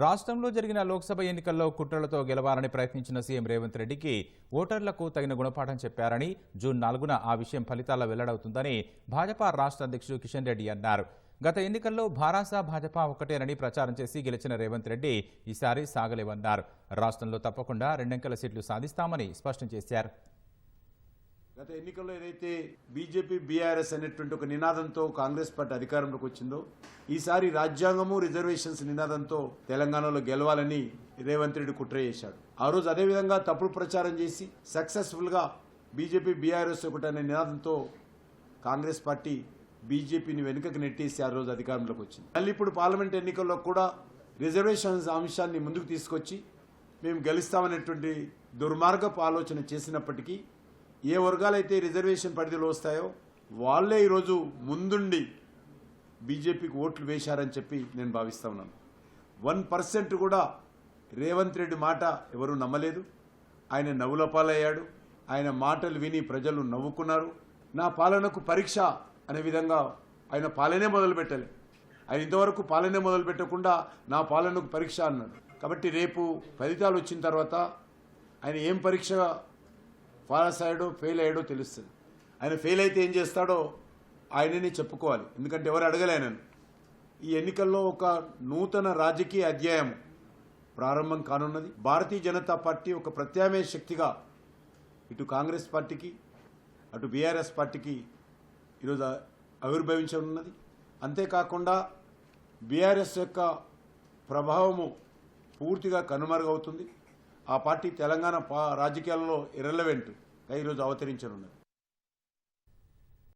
రాష్ట్రంలో జరిగిన లోక్సభ ఎన్నికల్లో కుట్రలతో గెలవాలని ప్రయత్నించిన సీఎం రేవంత్ రెడ్డికి ఓటర్లకు తగిన గుణపాఠం చెప్పారని జూన్ నాలుగున ఆ విషయం ఫలితాల వెల్లడవుతుందని భాజపా రాష్ట్ర అధ్యక్షుడు కిషన్ రెడ్డి అన్నారు. గత ఎన్నికల్లో భారాస భాజపా ఒకటేనని ప్రచారం చేసి గెలిచిన రేవంత్ రెడ్డి ఈసారి సాగలేవన్నారు. రాష్ట్రంలో తప్పకుండా రెండంకెల సీట్లు సాధిస్తామని స్పష్టం చేశారు. గత ఎన్నికల్లో ఏదైతే బీజేపీ బీఆర్ఎస్ అనేటువంటి ఒక నినాదంతో కాంగ్రెస్ పార్టీ అధికారంలోకి వచ్చిందో ఈసారి రాజ్యాంగము రిజర్వేషన్స్ నినాదంతో తెలంగాణలో గెలవాలని రేవంత్ రెడ్డి కుట్ర చేశాడు. ఆ రోజు అదేవిధంగా తప్పుడు ప్రచారం చేసి సక్సెస్ఫుల్గా బీజేపీ బీఆర్ఎస్ ఒకటనే నినాదంతో కాంగ్రెస్ పార్టీ బీజేపీని వెనుకకు నెట్టేసి ఆ రోజు అధికారంలోకి వచ్చింది. మళ్ళీ ఇప్పుడు పార్లమెంట్ ఎన్నికల్లో కూడా రిజర్వేషన్స్ అంశాన్ని ముందుకు తీసుకొచ్చి మేము గెలుస్తామనేటువంటి దుర్మార్గపు ఆలోచన చేసినప్పటికీ ఏ వర్గాలైతే రిజర్వేషన్ పరిధిలో వస్తాయో వాళ్ళే ఈరోజు ముందుండి బీజేపీకి ఓట్లు వేశారని చెప్పి నేను భావిస్తా ఉన్నాను. వన్ పర్సెంట్ కూడా రేవంత్ రెడ్డి మాట ఎవరూ నమ్మలేదు. ఆయన నవ్వులపాలయ్యాడు ఆయన మాటలు విని ప్రజలు నవ్వుకున్నారు. నా పాలనకు పరీక్ష అనే విధంగా ఆయన పాలనే మొదలు పెట్టలే. ఆయన ఇంతవరకు పాలనే మొదలు పెట్టకుండా నా పాలనకు పరీక్ష అన్నాడు. కాబట్టి రేపు ఫలితాలు వచ్చిన తర్వాత ఆయన ఏం పరీక్ష పాస్ అయ్యాడు ఫెయిల్ అయ్యాడో తెలుస్తుంది. ఆయన ఫెయిల్ అయితే ఏం చేస్తాడో ఆయననే చెప్పుకోవాలి. ఎందుకంటే ఎవరు అడగలే ఈ ఎన్నికల్లో ఒక నూతన రాజకీయ అధ్యాయం ప్రారంభం కానున్నది. భారతీయ జనతా పార్టీ ఒక ప్రత్యామ్నాయ శక్తిగా ఇటు కాంగ్రెస్ పార్టీకి అటు బీఆర్ఎస్ పార్టీకి ఈరోజు ఆవిర్భవించనున్నది. అంతేకాకుండా బీఆర్ఎస్ యొక్క ప్రభావము పూర్తిగా కనుమరుగవుతుంది. ఆ పార్టీ తెలంగాణ పా రాజకీయాల్లో ఇర్రెలవెంట్ ఈరోజు అవతరించనున్నది.